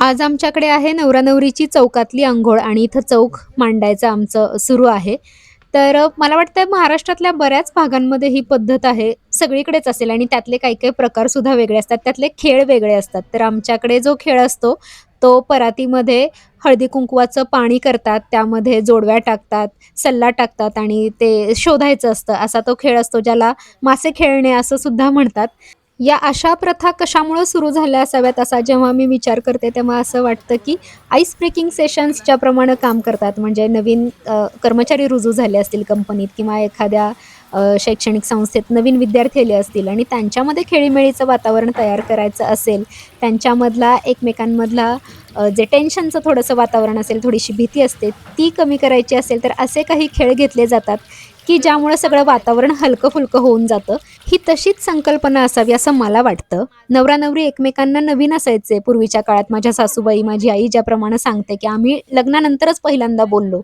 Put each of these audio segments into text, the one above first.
आज आमच्याकडे आहे नवरा नवरीची चौकातली अंघोळ आणि इथं चौक मांडायचं आमचं सुरू आहे. तर मला वाटतं महाराष्ट्रातल्या बऱ्याच भागांमध्ये ही पद्धत आहे. सगळीकडेच असेल आणि त्यातले काही काही प्रकार सुद्धा वेगळे असतात. त्यातले खेळ वेगळे असतात. तर आमच्याकडे जो खेळ असतो तो परातीमध्ये हळदी कुंकवाचं पाणी करतात. त्यामध्ये जोडव्या टाकतात सल्ला टाकतात आणि ते शोधायचं असतं. असा तो खेळ असतो ज्याला मासे खेळणे असं सुद्धा म्हणतात. या अशा प्रथा कशामुळे सुरू झाल्या असाव्यात असा जेव्हा मी विचार करते तेव्हा असं वाटतं की आईस ब्रेकिंग सेशन्सच्या प्रमाणे काम करतात. म्हणजे नवीन कर्मचारी रुजू झाले असतील कंपनीत किंवा एखाद्या शैक्षणिक संस्थेत नवीन विद्यार्थी आले असतील आणि त्यांच्यामध्ये खेळीमेळीचं वातावरण तयार करायचं असेल त्यांच्यामधला एकमेकांमधला जे टेन्शनचं थोडंसं वातावरण असेल थोडीशी भीती असते ती कमी करायची असेल तर असे काही खेळ घेतले जातात की ज्यामुळे सगळं वातावरण हलकं फुलकं होऊन जातं. ही तशीच संकल्पना असावी असं मला वाटतं. नवरा नवरी एकमेकांना नवीन असायचे. पूर्वीच्या काळात माझ्या सासूबाई माझी आई ज्याप्रमाणे सांगते की आम्ही लग्नानंतरच पहिल्यांदा बोललो.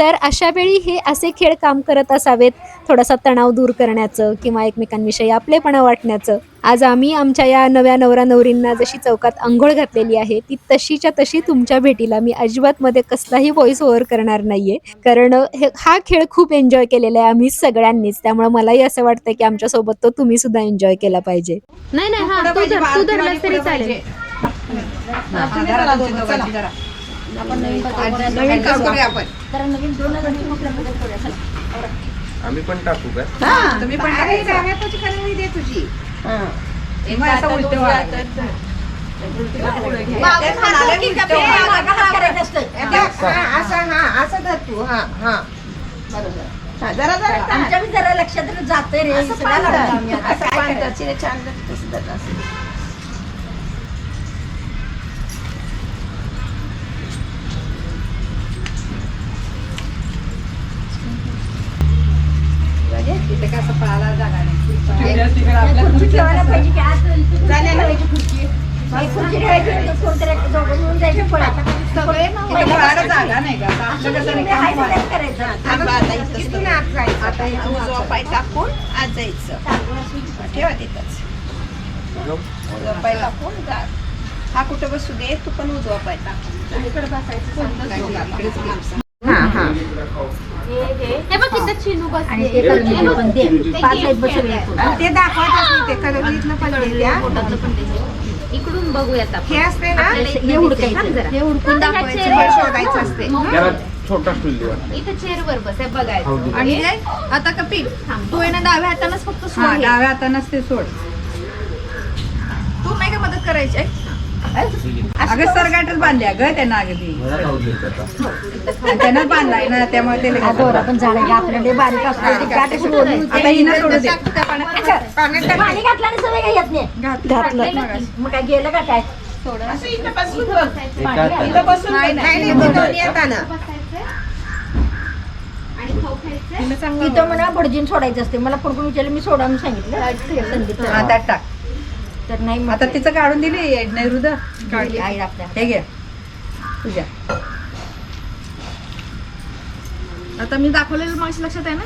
तर अशा वेळी हे असे खेळ काम करत असावेत. थोडासा तणाव दूर करण्याचं किंवा एकमेकांविषयी आपलेपणा वाटण्याचं. आज आम्ही आमच्या या नव्या नवरा नवरींना जशी चौकात अंघोळ घातलेली आहे ती तशीच्या तशी तुमच्या भेटीला मी अजिबात मध्ये कसलाही व्हॉइस ओव्हर करणार नाहीये. कारण हे खेळ खूप एन्जॉय केलेला आहे आम्ही सगळ्यांनीच. त्यामुळे मलाही असं वाटतं की आमच्यासोबत तो तुम्ही सुद्धा एन्जॉय केला पाहिजे. नाही नाही तरी करूया आम्ही पण टाकू का? तुम्ही पण दे तुझी. असं उलटं. हा, असं हा असं धर तू. हा हा. हा, जरा जरा टाक. आमच्या बी जरा लक्षात जातंय रे. असं सगळ्या पान लागलं आम्ही धर. आता. असं पान धर. चिरे छान धर, तसं धर, असं. पाय टाकून आत जायचं ठेवा तिथंच पाय टाकून जा हा कुठं बसू दे तू पण उजवा पाय टाकून हा ते पण दे. पाच आहेत बसवले इथून. आणि ते दाखवतच नाही ते कलरीतलं पण द्या. इकडून बघूयात हे असते ना? हे हुडकायचं. हे हुडकून दाखवायचं. हे शोधायचं असते. छोटा स्टूल इथं चेअरवर बस बघायचं. आणि आता कपिल तू आहे ना डाव्या हातानच फक्त सोड. डाव्या हातानच ते सोड तू नाही का मदत करायची? आहे? अगं सरगाटच बांधल्या ग त्यांना अगदी. त्यानं बांधलाय ना त्यामुळे ते दोरा पण झाला की आपल्याकडे बारीक असतो. ते काटे सुरू होऊन आता हिनं सोडू दे पाणी घातलं आणि सवय काही येत नाही. घातलं. मग काय गेलं का काय? असं इथं बसून बघ. इथं बसून नाही नाही दोन्ही हातानं. तिथं म्हणा भडजीन सोडायचं असते मला करून विचारलं? मी सोडा म्हणून सांगितलं. संगीत हा, त्यात टाक. तर नाही आता तिचं काढून दिली नैरुद आई आपल्या हे घे. तुझ्या आता मी दाखवलेलं मागच्या लक्षात आहे ना?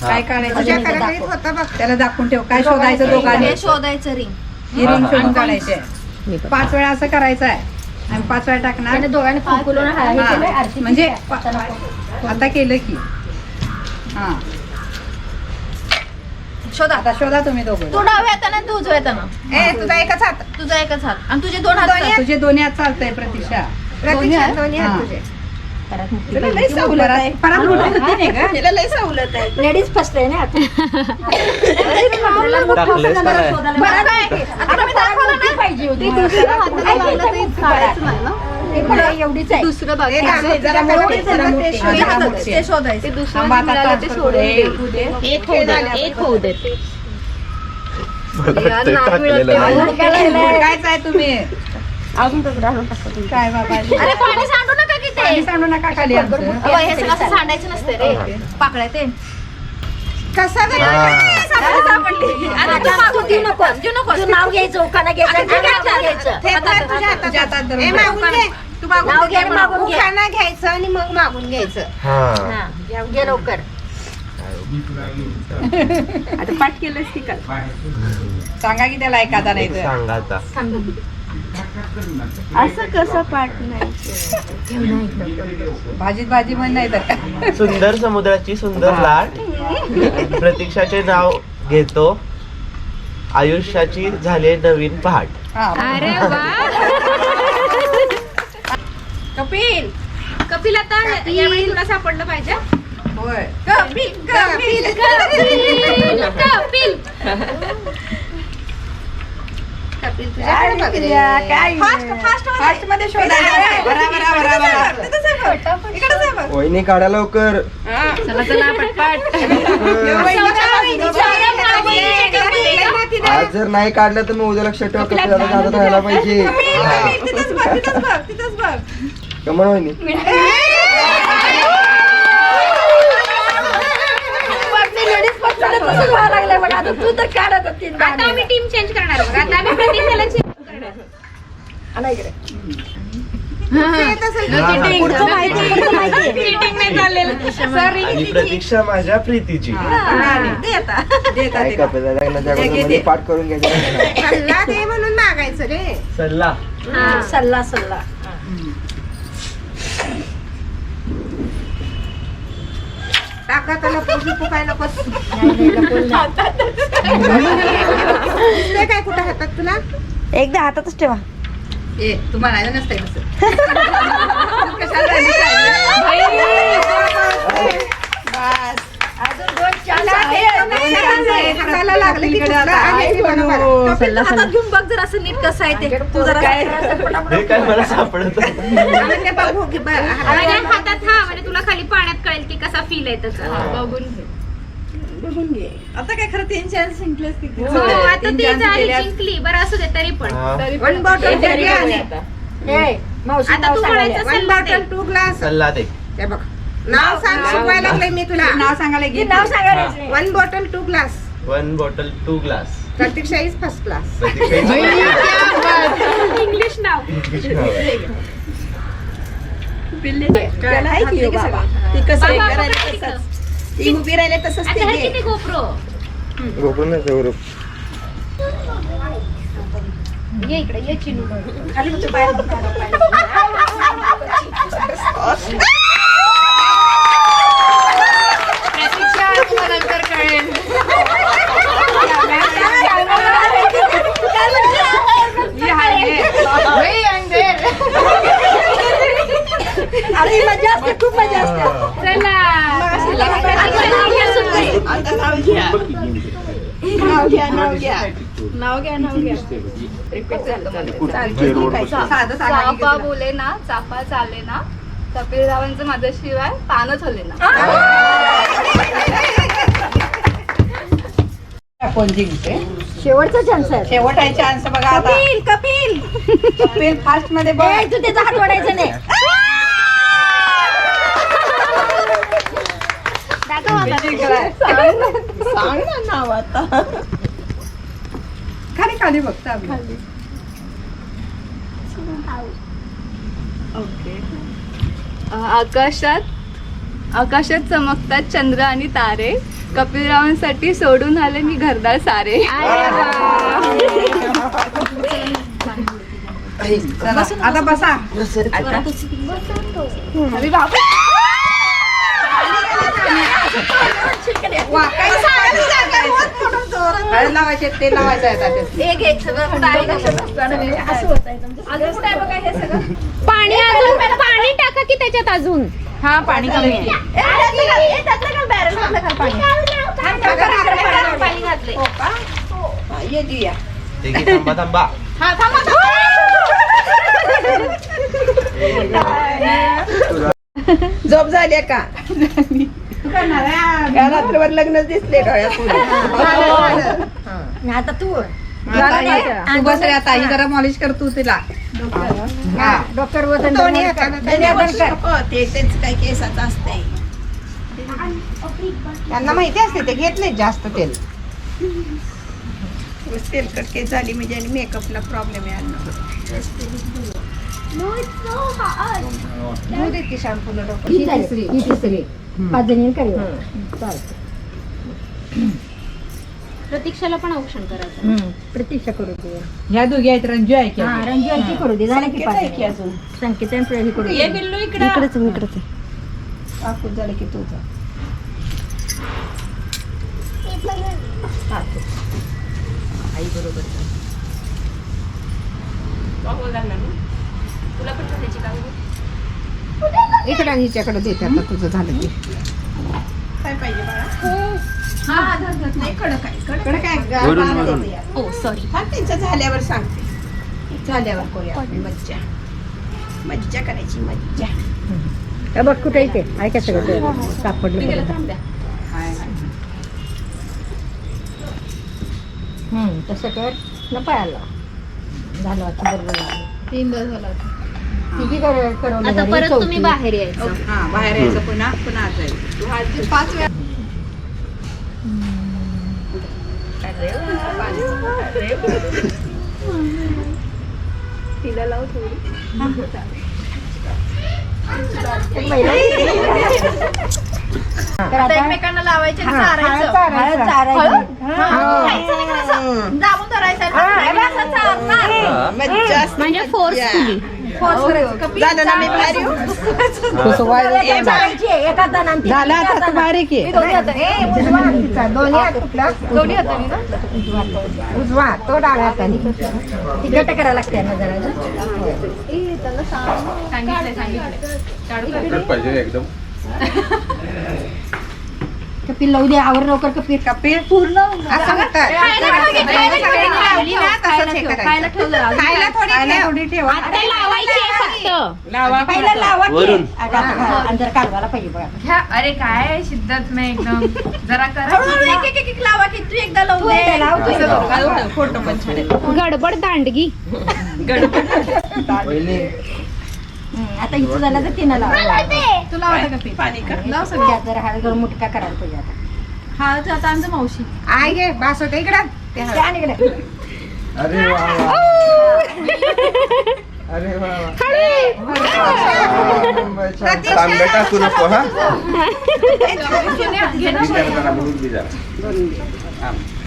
काय काढायचं? कलाकडे दाखव. त्याला दाखवून ठेव. काय शोधायचं दोघांनी? शोधायचं रिंग ही रिंग. शोधून काढायची. पाच वेळा असं करायचं आहे. आणि पाच वेळा टाकणार. दोघांनी कुंकुलून. केलं, आरती म्हणजे आता केलं की. हा. शोधा आता शोधा तुम्ही दोघं. तू डाव्या हाताने तू उजव्या हातानं. ए तुझा एकच हात. तुझा एकच हात. आणि तुझे दोन हात दोन्ही? तुझे दोन्ही हात चालतंय प्रतीक्षा. दोन्ही हात? दोन्ही परत तुला लय सवलत आहे. परत लुटत होती नाही का? तिला सवलत आहे. लेडीज फर्स्ट आहे ना आता. का नाही? बरं मी दाखवलं ना. ते ते. ते शोधायचं. transfer करू. ए, तू दे. एक होऊ एक अजून काय तुम्ही? काय बाबा? अरे पाणी सांडू नका की ते. पाणी सांडू नका खाली आमचं. अगं, हे सगळं असं सांडायचं नसते रे. पाकळ्या ते. कसा नको. नाव घ्यायचं घ्यायचं आणि. हो, मागून घ्यायचं मग मागून घ्यायचं. हा. हा, घे लवकर. आता पाठ केलंस की काय? सांगा की त्याला एखादा नाही तर. सांगा असं कसं पाठ नाही? भाजीत भाजी पण नाही तर. सुंदर समुद्राची सुंदर लाट. प्रतीक्षाचे नाव घेतो. आयुष्याची झाले नवीन पहाट. अरे कपिल कपिल आता यावेळी तुला सापडलं पाहिजे. होय. कपिल कपिल कपिल कपिल. कपिल तुझ्याकडे बघ रे. फास्ट फास्ट फास्टमध्ये. शोधायचं बरा बरा बरा बरा इकडे जा बघ. वहिनी काढा लवकर. चला चला पटपट. आज जर नाही काढलं तर मग उद्या लक्षात ठेवा कपिला दादा राहायला पाहिजे. वहिनी. तू तर काढत आता आम्ही टीम चेंज करणार बघ. आता आम्ही change करणार. पुढचं माहिती पुढचं माहिती. आणि प्रतीक्षा माझ्या प्रीतीची. काय लग्नाच्या अगोदर. पाठ करून घ्यायचं सल्ला दे म्हणून मागायचं रे. सल्ला. सल्ला सल्ला. टाका त्याला नको. काय कुठं हातात तुला? एकदा हातातच ठेवा. ए तू म्हणायला नसतंय अजून दोन चान्स आहेत. हाताला लागलं की आहे हातात घेऊन बघ जर असं नीट कसं आहे ते. तू जरा हे काय मला सापडत आम्ही ते बघू की बरं. आणि हातात हा म्हणजे तुला खाली पाण्यात कळेल की कसा फील आहे त्याचा. बघून घे. बघून घे. आता काय खरं तीन चान्स जिंकलेस किती हो आता ती झाली जिंकली बरं असू दे तरी पण वन बॉटल घे आणि ए, मावशी आता नाव तू सांगायला. म्हणायचं वन सल्ला दे. बॉटल टू ग्लास सल्ला दे. हे बघ. नाव सांग शिकवायला लागलंय मी तुला. नाव सांगायला ती नाव सांगायला one bottle two glass one bottle two glass Pratiksha is first class English नाव. त्याला आहे की बाबा. ती कसं बाबा. तसंच. ती उभी राहिले तसंच आता ते हे घे. किती गोप्रो गोकुळ गौरव ये इकडे ये चिनू खाली तुझ्या पायाला बघ, पायाला, पायाला. प्रतीक्षा तुला नंतर कळेल ये हाय ये. Way and there. अरे ही मजा असते खूप मजा असते चला नाव घ्या नाव घ्या नाव घ्या नाव घ्या झालं तुला. बोले ना चाफा चाले ना कपिल रावांचं माझ्याशिवाय पानच हले ना कोण जिंकते शेवटचा चान्स आहे. शेवट आहे चान्स बघा आता. कपिल कपिल. कपिल फास्टमध्ये बघ. तू त्याचा हात ओढायचा नाही. सांग ना नाव आता. खाली खाली बघता खाली. आकाशात आकाशात चमकतात चंद्र आणि तारे. कपिलरावांसाठी सोडून आले मी घरदार सारे. आता बसा. वा, काय बघा हे सगळं पाणी अजून पाणी टाका की त्याच्यात अजून. हा पाणी कमी आहे. हो थांबा झोप झाली का? या रात्रभर लग्न दिसले डोळ्यात आता तू तू बस रे आता ही जरा मॉलिश कर तू तिला. हा. डॉक्टर. हो, ते तेच काही केसाचं असतंय. त्यांना माहिती असते ते घेत नाही जास्त तेल. तेलकट केस झाली म्हणजे आणि मेकअपला प्रॉब्लेम आहे दूध येते शॅम्पू डॉक्टर ही तिसरी ही तिसरी. पाच जणी करूया चालतं प्रतीक्षाला पण औक्षण करायचं. प्रतीक्षा करू दे. ह्या दोघी आहेत रंजू आहे की हा रंजी आणखी करू दे. झालं की पाच की अजून? संकेत आणि करू ये दे बिल्लू इकडं. इकडेच इकडेच झालं की तुझं आई बरोबर इकडे आणि हिच्याकडे देते आता तुझं झालं की. काय पाहिजे बाळा? सॉरी हा त्यांचं झाल्यावर सांगते. झाल्यावर करूया आपण मज्जा. मज्जा करायची मज्जा. हे बघ कुठे इथे ऐका सगळं. ते सापडलं तसं कर. न पायाला झालं आता बरोबर झालं. तीनदा झाला तिघी कर- करवलं आता परत तुम्ही. बाहेर यायचं. हा बाहेर यायचं. पुन्हा पुन्हा आज पाच वेळा तिला लाव थोडी तर आता एकमेकांना लावायचे हा, हळद चारायचं. म्हणजे. फोर्सफुली झालं आता तू बारीक आहे दोन्ही हाताने. ए, उजवा हात तिचा, दोन्ही हात कुठला? ना? उजवा तो. डाव्या हाताने. ती गट करायला लागते ना जरा ए त्याला सांग सांगितलंय. सांगितलंय पाहिजे एकदम. कपिल लावू दे आवर लवकर कपिल. कपिल पूर्ण असं नका. लावली ना, तसंच हे करायचं. खायला ठेवलं खायला थोडी खायला ठेव. थोडी ठेवा. लावा पहिला लावा की. वरून. अगं, अगं, अंदर काढवायला पाहिजे बघा. अरे काय शिद्दत मी एकदम. जरा हळूहळू एक एक एक लावा की तू एकदा लावून तू एकदा लाव, तू एकदा लाव. दे फोटो पण छान आहे. गडबड दांडगी. हम्म, आता हिचं झालं तर तिनं लावा तू लावता का पीठ पाणी का लाव त्या जरा हळद मुटका करायला पाहिजे आता हा आता आमचं मावशी आई घे बास होते इकडं ते हळद. त्या आणि इकडे. अरे वा वा. अरे वा वा. छान. तांबे टाकू नको हा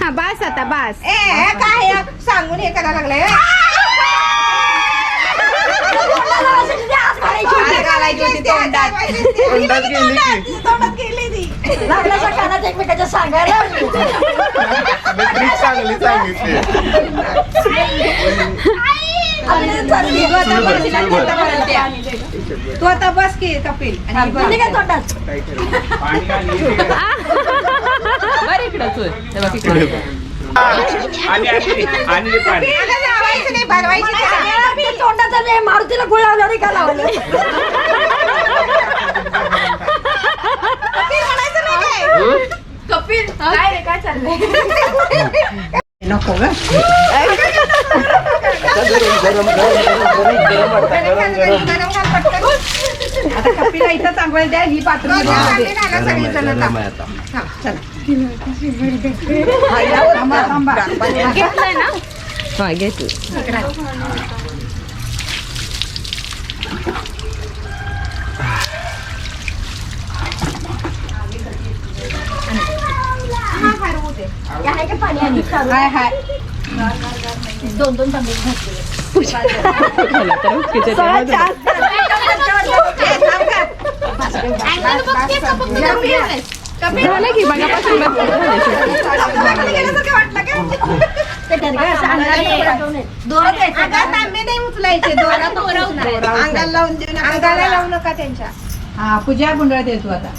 हा बास आता बास ए हे काय हे? सांगून हे करायला लागलंय? घालायची होती तोंडात. तोंडात गेली की लागल्याच्या कानात एकमेकाच्या सांगायला ट्रिक चांगली सांगितली आणि चालली. तू आता बस की कपिल तोंडात तोंडाचा नाही, मारुतीला गुळ लावला रे का लावलं कपिल काय? कपिल काय रे काय चाललंय नको ग. आता कपिला इथं चांगलं द्या ही पात्र दोन चांगली घाला गरम सगळी आहे, जण गरम आहे आता थांबा थांबा घेतलंय ना हा घेतली या आहे का पाणी आणि चालू? हाय हाय दोन दोन तांदूळ घातले. झालं की असं अंगाला लावू नका त्यांच्या. हा पूजा गुंडळ दे तू आता.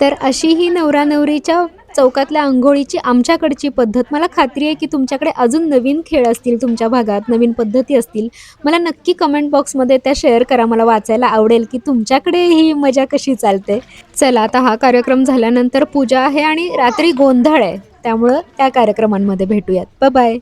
तर अशी ही नवरा नवरीच्या चौकातल्या आंघोळीची आमच्याकडची पद्धत. मला खात्री आहे की तुमच्याकडे अजून नवीन खेळ असतील तुमच्या भागात नवीन पद्धती असतील. मला नक्की कमेंट बॉक्समध्ये त्या शेअर करा. मला वाचायला आवडेल की तुमच्याकडे ही मजा कशी चालते. चला आता हा कार्यक्रम झाल्यानंतर पूजा आहे आणि रात्री गोंधळ आहे. त्यामुळं त्या कार्यक्रमांमध्ये भेटूयात. बाय